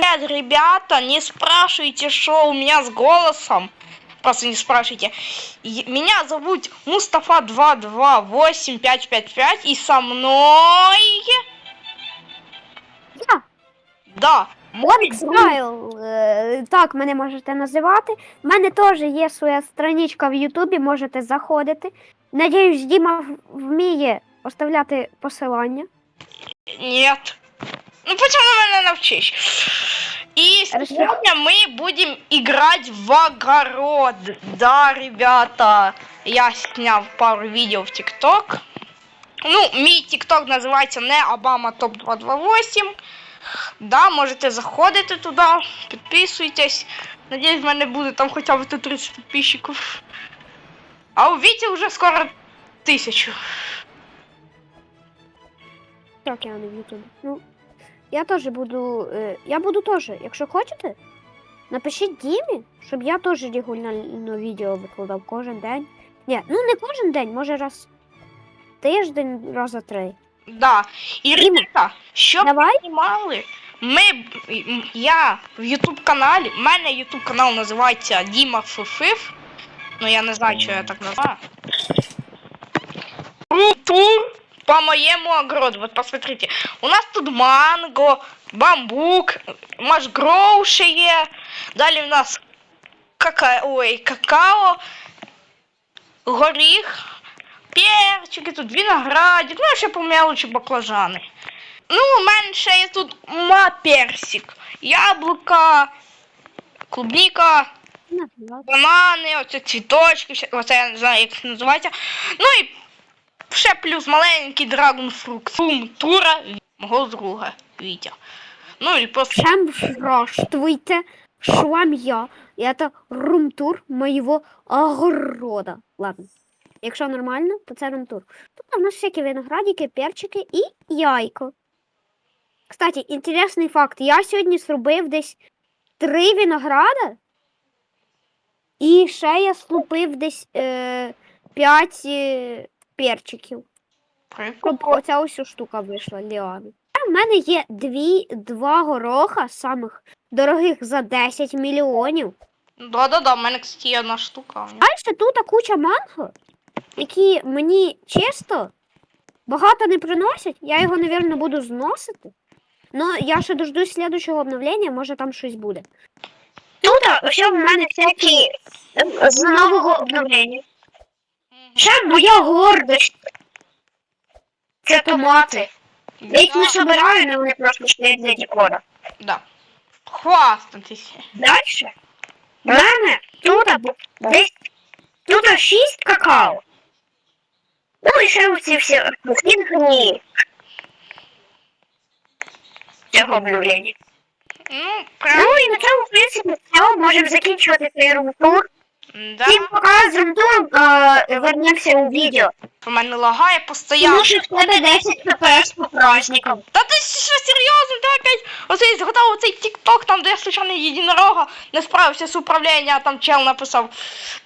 Нет, ребята, не спрашивайте, что у меня с голосом. Просто не спрашивайте. Меня зовут Мустафа 228555 и со мной... Я. Да. Onyx Райл, е, так мене можете називати. У мене теж є своя страничка в Ютубі, можете заходити. Надіюсь, Діма вміє оставляти посилання. Нет. Ну почему меня научишь? И Хорошо. сегодня мы будем играть в огород. Да, ребята, я снял пару видео в ТикТок. Ну, мій ТикТок називається не Обама Топ 228. Да, можете заходити туди, підписуйтесь. Надіюсь, в мене буде там хоча б 30 підписчиків. А у Віті вже скоро тисячу. Так, я не в Ютубі. Ну, я теж буду. е, Я буду теж, якщо хочете, напишіть Дімі, щоб я теж регулярно відео викладав кожен день. Ні, ну не кожен день, може раз тиждень, раз за три. Да. І ребята, щоб Давай. знімали. Ми, я в YouTube каналі, у мене YouTube канал називається Діма Фифиф. Ну я не знаю, що я так називаю. Тур по моему огороду. Вот посмотрите. У нас тут манго, бамбук, машгроуши є. Далі у нас кака... Ой, какао, горіх, перчики, тут виноградик, ну ще по мелочі баклажани. Ну, у мене ще є тут ма персик, яблука, клубніка, банани, оце цвіточки, оце я не знаю, як це називається. Ну і ще плюс маленький драгонфрукт. Фум тура мого друга Вітя. Ну і просто Чем здравствуйте, с вами я. И это румтур моего огорода. Ладно. Якщо нормально, то це румтур. Тут у нас всякі виноградики, перчики і яйко. Кстати, інтересний факт. Я сьогодні зробив десь три винограда. І ще я слупив десь е, е, перчиків. Щоб оця ось штука вийшла ліани. У мене є дві, два гороха самих дорогих за 10 мільйонів. Да-да-да, в мене, кстати, є одна штука. Далі тут куча манго, які мені чисто багато не приносять. Я його, мабуть, буду зносити. Ну, я ще дождусь слідчого обновлення, може там щось буде. Тут ще в мене всякі з нового обновлення. Ще моя гордость. Це томати. Я їх не собираю, але вони просто стоять для декора. Да. Хвастатися. Дальше. В мене тут або- десь тут шість какао. Ну і ще оці всі фінгні. Цього обновлення. Ну, прям, Ну і на цьому, в принципі, все, можемо закінчувати цей румтур. Да. Всім пока з румтуром е, вернемося у відео. У мене лагає постійно. Тому що в тебе 10 КПС по праздникам. Та ти що серйозно? Ти опять оцей згадав оцей тік-ток, там де я случайно єдинорога не справився з управління, а там чел написав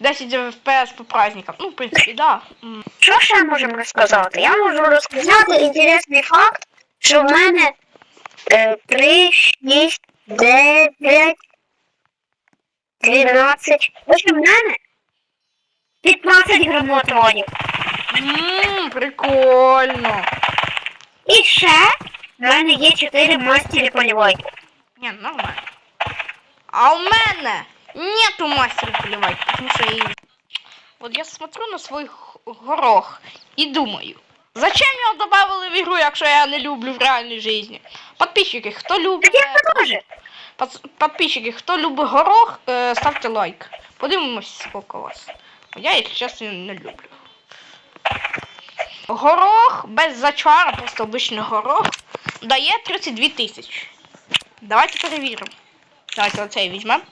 10 FPS по праздникам. Ну, в принципі, да. М. Що ще можемо розказати? Я можу розказати інтересний факт, що в мене е, 3, 6, 9, 12. Ось у мене 15 грамотронів. Ммм, прикольно. І ще в мене є 4 мастері полівойки. Не, нормально. А у мене нету мастера поливать, потому что я... Вот я смотрю на свой горох и думаю, зачем його добавили в игру, якщо я не люблю в реальній житті? Подписчики, хто любить... Так я теж. Подписчики, хто любить горох, е, ставте лайк. Подивимось, скільки у вас. Я, якщо чесно, не люблю. Горох без зачара, просто обичний горох, дає 32 тисячі. Давайте перевіримо. Давайте оцей візьмемо.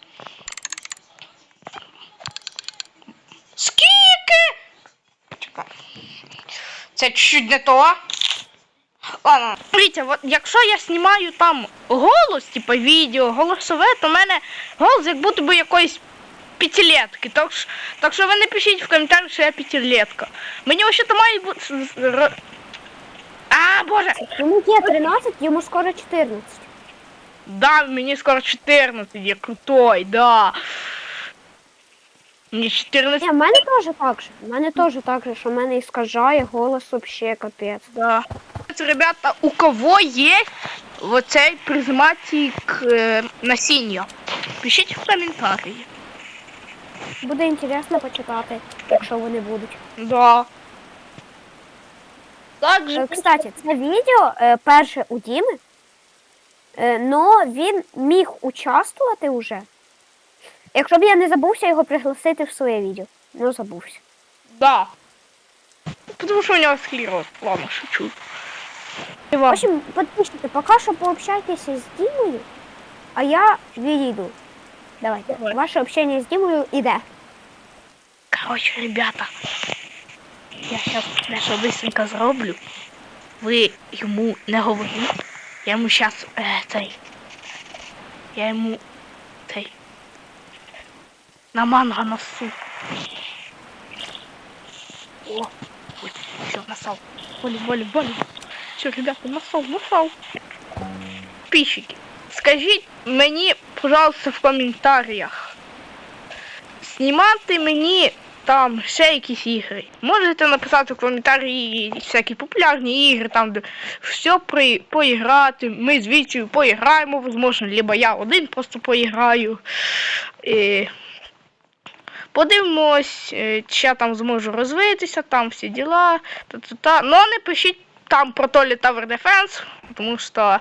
Скільки? Чекай. Це чуть не то. Ладно, дивіться, от якщо я знімаю там голос, типу відео, голосове, то в мене голос як будто би якоїсь п'ятилетки. Так, що- так що ви не пишіть в коментарях, що я п'ятилетка. Мені ось то має бути. А, боже! Йому є 13, йому скоро 14. Да, мені скоро 14, я крутой, да. Мені 14, Ні, в мене теж так же. В мене теж так же, що в мене іскажає голос вообще капець. да. Ребята, у кого є оцей призматик е, насіння? Пишіть в коментарі. Буде інтересно почитати, якщо вони будуть. Да. Также, Е, Кстати, це відео е, перше у Діми, е, но він міг участвувати вже. Якщо б я не забувся його пригласити в своє відео. Ну, забувся. да. Потому что у него склероз. Ладно, шучу. В общем, подписчики, пока що пообщайтеся з Дімою, а я відійду. Давайте. Давай. Ваше общення з Дімою іде. Короче, ребята, я сейчас дещо быстренько зроблю. Ви йому не говоріть. Я йому сейчас е, цей. Я йому цей. На манго носу. О, ой, все, насал. Болі, болі, болі. Все, ребята, насал, насал. Підписчики, скажіть мені, пожалуйста, в коментарях. Знімати мені там ще якісь ігри. Можете написати в коментарі всякі популярні ігри, там все при, поіграти. Ми з Вітєю поіграємо, можливо, либо я один просто поіграю. І подивимось, е, чи я там зможу розвитися, там всі діла. Та-та-та. Ну, не пишіть там про Толі Tower Defense, тому що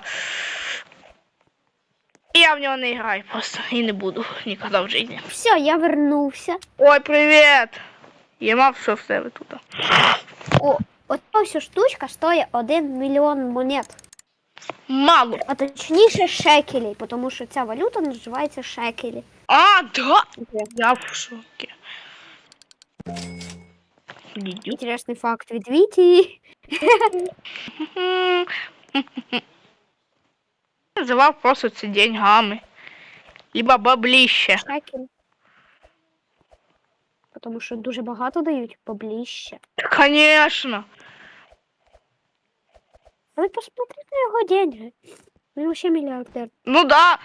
я в нього не граю просто і не буду ніколи в житті. Все, я вернувся. Ой, привіт! Я мав що в себе тут. О, от ось штучка стоїть 1 мільйон монет. Мало. А точніше шекелей, тому що ця валюта називається шекелі. А, да? Я в шокі. Інтересний факт від Віті. Називав просто це деньгами. Либо бабліще. Шекель. Тому що дуже багато дають поближче. Конечно. Ви посмотрите на його деньги. Він ще мільярдер. Ну да.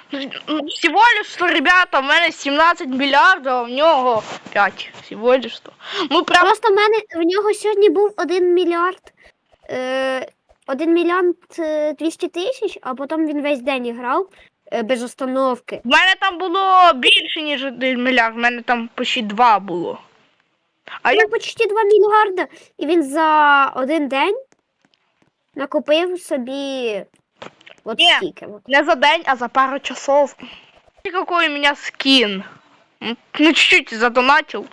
Ну, Всего лишь, что, ребята, в мене 17 мільярдів, а в нього 5. Всего лишь, что. Ми прям Просто в мене в нього сьогодні був 1 мільярд. Е, 1 мільярд е, 200 тисяч, а потім він весь день грав е, без остановки. В мене там було більше, ніж 1 мільярд, в мене там почти 2 було. А я Ну, почти 2 мільярда, і він за один день накопив собі от Ні. стільки. От. не за день, а за пару часов. Какой у меня скин. Ну, чуть-чуть задонатил.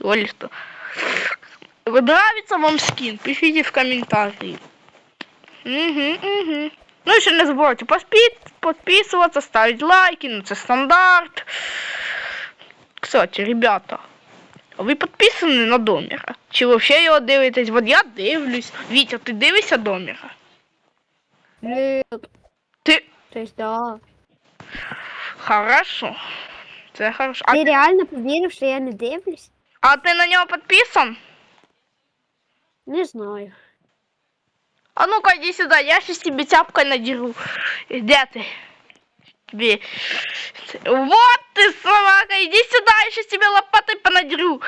Или что. Нравится вам скин? Пишите в комментарии. Угу, угу. Ну, еще не забывайте поспи- подписываться, ставить лайки, ну, это стандарт. Кстати, ребята, а ви підписані на Доміра? Чи ви взагалі його дивитесь? От я дивлюсь. Вітя, ти дивишся Доміра? Ти Тобто, да. Хорошо. Це хорошо. А, Ти реально повірив, що я не дивлюсь? а ти на нього підписан? Не знаю. А ну-ка, иди сюда, я сейчас тебе тяпкой надеру. Где ты? Тебе... Вот ты, собака, иди сюда, я сейчас тебе лопатой понадеру.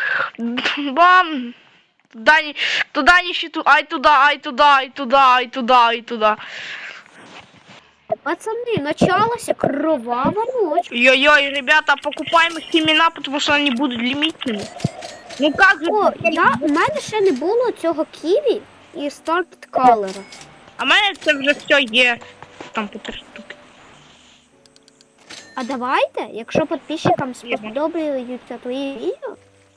Бам! Туда не, туда не щиту, ай туда, ай туда, ай туда, ай туда, ай туда. Пацани, началася кровава ночь. Ой-ой, ребята, покупаем их семена, потому что они будут лимитными. Ну как же? О, я, у мене ще не було цього ківі і старт колора. А в мене це вже все є. Там по три штуки. А давайте, якщо підписчикам сподобаються твої відео,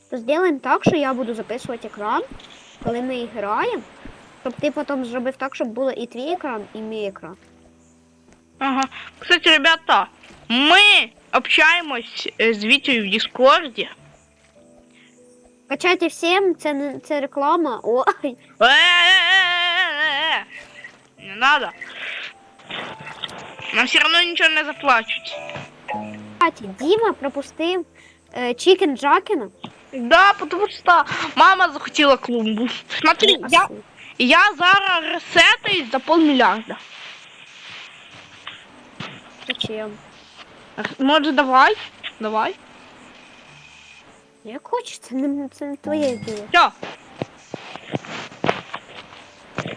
то зробимо так, що я буду записувати екран, коли ми граємо, щоб ти потім зробив так, щоб було і твій екран, і мій екран. Ага. Кстати, ребята, мы общаемся э, с Витей в Дискорде. Качайте всім, це не це реклама. Ой, Э-э-э-э-э-э. Не надо. Нам все равно ничего не заплачут. кстати, Діма пропустив е, Чікен Джакена. Да, потому что мама захотела клумбу. Смотри, я, я зараз ресетаюсь за полмиллиарда. Так зачем? Може, давай? Давай. Як хочеш, це не, це не твоя ідея. Все.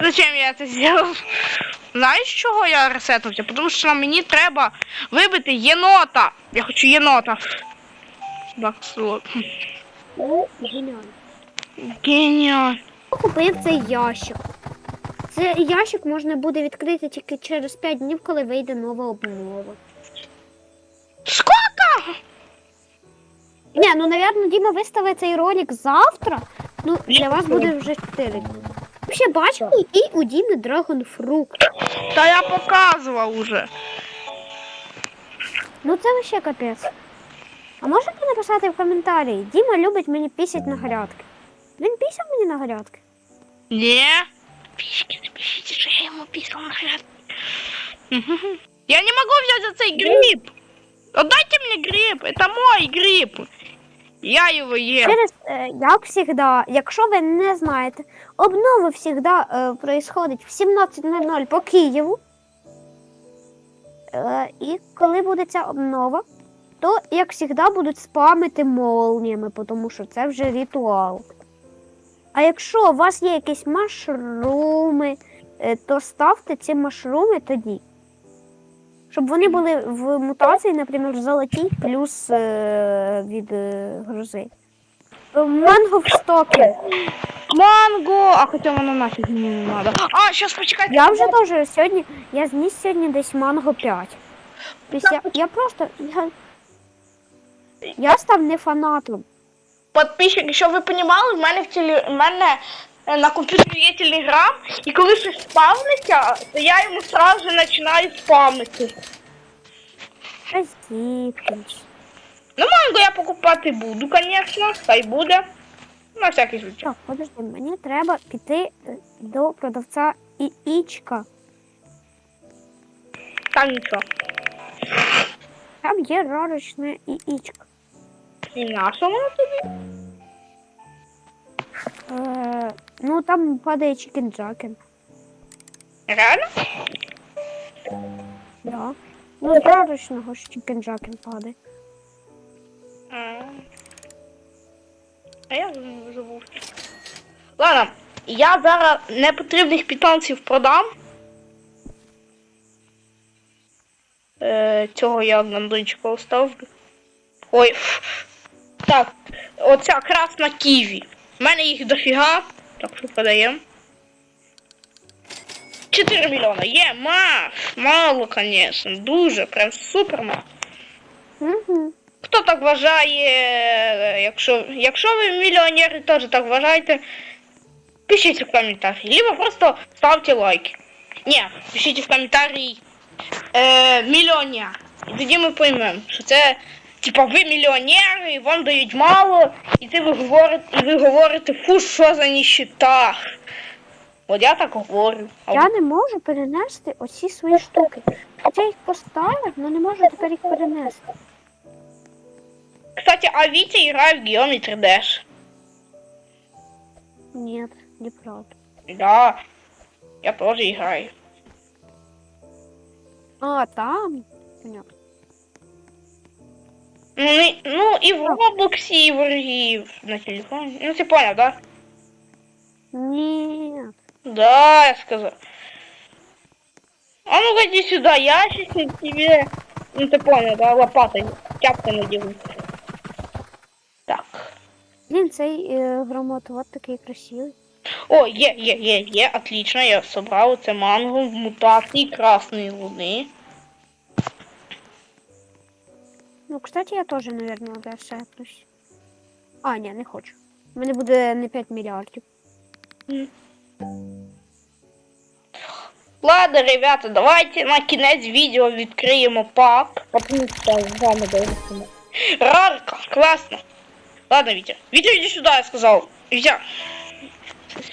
Зачем я це зробив? Знаєш, чого я ресетнувся? Тому що мені треба вибити єнота. Я хочу єнота. Так, слот. Ну, геніально. Геніально. Купив цей ящик. Цей ящик можна буде відкрити тільки через 5 днів, коли вийде нова обнова. Ні, ну, напевно, Діма виставить цей ролик завтра. Ну, для вас буде вже 4 дні. Ще бачили, і у Діми драгонфрукт. Та я показував уже. Ну це вообще капець. А можете написати в коментарі? Діма любить мені пісять на грядки. Він пісяв мені на грядки. Не. Пишите, напишите, что я ему писал на грядке. Мгм. Я не могу взять за цей гриб. Отдайте мне гриб. Это мой гриб. Я его ем. Через, е, як завжди, якщо ви не знаєте, обнова завжди е, в 17.00 по Києву. Е, і коли буде ця обнова, то, як завжди, будуть спамити молніями, тому що це вже ритуал. А якщо у вас є якісь машруми, е, то ставте ці машруми тоді. Щоб вони були в мутації, наприклад, золоті плюс е, від е, грози. Манго в стоки. Манго. А хотя воно нафиг мне не надо. А, сейчас почекайте. Я вже теж сьогодні, я зніс сьогодні десь манго 5. Після, я просто. Я, я став не фанатом. Подписчик, щоб ви понімали, в мене в теле... в мене на комп'ютері є телеграм, і коли щось спавниться, то я йому сразу починаю спамити. Ну, манго я покупати буду, звісно, хай буде. На всякий случай. Так, подожди, мені треба піти е, до продавця Іічка. Там нічого. Там є рарочне Іічка. І на що воно тобі? Е, ну там падає чікенджакен. Реально? Да. Ну, з рарочного ж чікенджакен падає. А, а я забув. Ладно, я зараз непотрібних питомців продам. Е, цього я гандончика оставлю. Ой. Так, оця красна ківі. У мене їх дофіга. Так що продаємо. 4 мільйона. Є, маш. Мало, звісно. Дуже, прям супер мало. Угу. Хто так вважає, якщо, якщо ви мільйонери теж так вважаєте, пишіть в коментарі. Либо просто ставте лайки. Ні, пишіть в коментарі е, мільйонер. І тоді ми поймемо, що це типа ви мільйонери, вам дають мало, і ти ви говорите, і ви говорите, фу, що за ніщита. От я так говорю. А Я не можу перенести оці свої штуки. Хоча їх поставив, але не можу тепер їх перенести. Кстати, а Вітя грає в Geometry Dash. Ні, неправда. Да, я тоже играю. А, там? Понятно. Ну, и- ну и в Роблоксе, и в и на телефоне. Ну ты понял, да? Ні. Да, я сказал. А ну иди сюда, я сейчас тебе, ну ты понял, да, лопатой тяпкой надеву. Так. Блін, цей е, громотвод такий красивий. О, е, е, е, е, отлично, я собрал это манго в мутации красной луны. Ну, кстати, я теж, мабуть, ресетнусь. А, ні, не хочу. У мене буде не 5 мільярдів. Ладно, ребята, давайте на кінець відео відкриємо пак. Рарка, классно. Ладно, Витя. Витя, иди сюда, я сказал. Витя.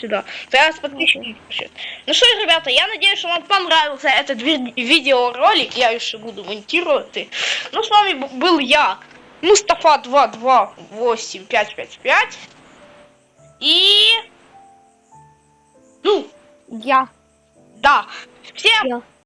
Сюда. Зараз подписчики. Ну что ребята, я надеюсь, что вам понравился этот ви- видеоролик. Я еще буду монтировать. Ну, с вами был я, Мустафа 22855. И... Ну, Я. да. Всем Я.